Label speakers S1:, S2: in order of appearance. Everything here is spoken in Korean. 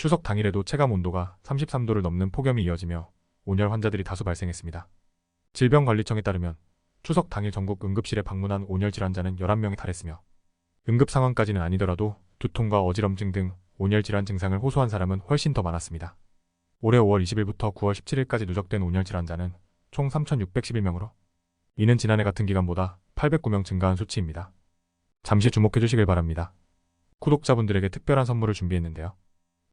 S1: 추석 당일에도 체감 온도가 33도를 넘는 폭염이 이어지며 온열 환자들이 다수 발생했습니다. 질병관리청에 따르면 추석 당일 전국 응급실에 방문한 온열 질환자는 11명에 달했으며 응급 상황까지는 아니더라도 두통과 어지럼증 등 온열 질환 증상을 호소한 사람은 훨씬 더 많았습니다. 올해 5월 20일부터 9월 17일까지 누적된 온열 질환자는 총 3,611명으로 이는 지난해 같은 기간보다 809명 증가한 수치입니다. 잠시 주목해 주시길 바랍니다. 구독자분들에게 특별한 선물을 준비했는데요.